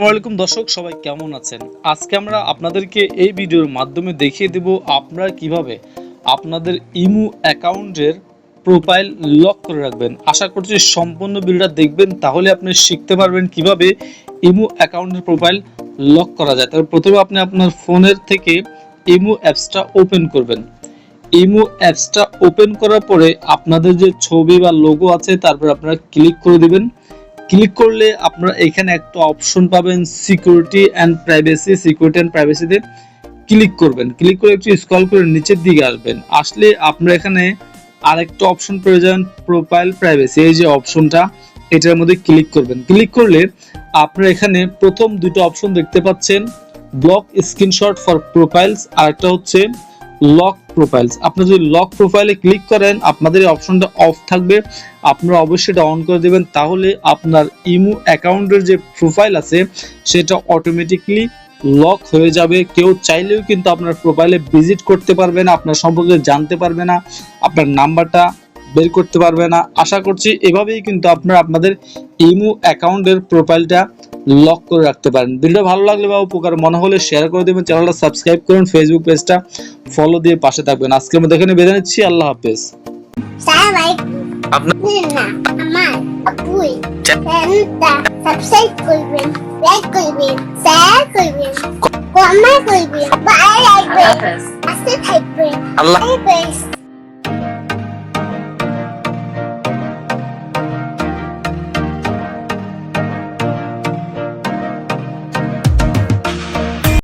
আসসালামাইকুম দর্শক, সবাই কেমন আছেন? আজকে আমরা আপনাদেরকে এই ভিডিওর মাধ্যমে দেখিয়ে দেব আপনারা কীভাবে আপনাদের ইমু অ্যাকাউন্টের প্রোফাইল লক করে রাখবেন। আশা করছি সম্পূর্ণ ভিডিওটা দেখবেন, তাহলে আপনি শিখতে পারবেন কীভাবে ইমু অ্যাকাউন্টের প্রোফাইল লক করা যায়। তবে প্রথমে আপনি আপনার ফোনের থেকে ইমু অ্যাপসটা ওপেন করবেন। ইমো অ্যাপসটা ওপেন করার পরে আপনাদের যে ছবি বা লোগো আছে, তারপর আপনারা ক্লিক করে দিবেন। ক্লিক করলে আপনারা এখানে একটা অপশন পাবেন security and privacy, security and প্রাইভেসিতে click করবেন। ক্লিক করে একটু স্ক্রল করে নিচের দিকে আসবেন। আসলে আপনারা এখানে আরেকটা অপশন পেয়ে যাবেন, প্রোফাইল প্রাইভেসি। এই যে অপশনটা, এটার মধ্যে ক্লিক করবেন। ক্লিক করলে আপনারা এখানে প্রথম দুটো অপশন দেখতে পাচ্ছেন, ব্লক স্ক্রিনশট ফর প্রোফাইলস আর একটা হচ্ছে লক প্রোফাইলস আপনি যদি লক প্রোফাইলে ক্লিক করেন, আপনাদের এই অপশনটা অফ থাকবে। আপনারা অবশ্যই এটা অন করে দেবেন। তাহলে আপনার ইমো অ্যাকাউন্টের যে প্রোফাইল আছে, সেটা অটোমেটিকলি লক হয়ে যাবে। কেউ চাইলেও কিন্তু আপনার প্রোফাইলে ভিজিট করতে পারবে না, আপনার সম্পর্কে জানতে পারবে না। আপনার নাম্বারটা বের করতে পারবে না। আশা করছি এভাবেই কিন্তু আপনারা আপনাদের ইমো অ্যাকাউন্টের প্রোফাইলটা লক করে রাখতে পারেন। ভিডিও ভালো লাগলে বা উপকার মনে হলে শেয়ার করে দেবেন চ্যানেলটা সাবস্ক্রাইব করুন ফেসবুক পেজটা ফলো দিয়ে পাশে থাকবেন। আজকের মধ্যে এখানে বেঁধে নিচ্ছি আল্লাহ হাফেজ। সাবস্ক্রাইব করবেন লাইক করবেন শেয়ার করবেন কমেন্ট করবেন আল্লাহ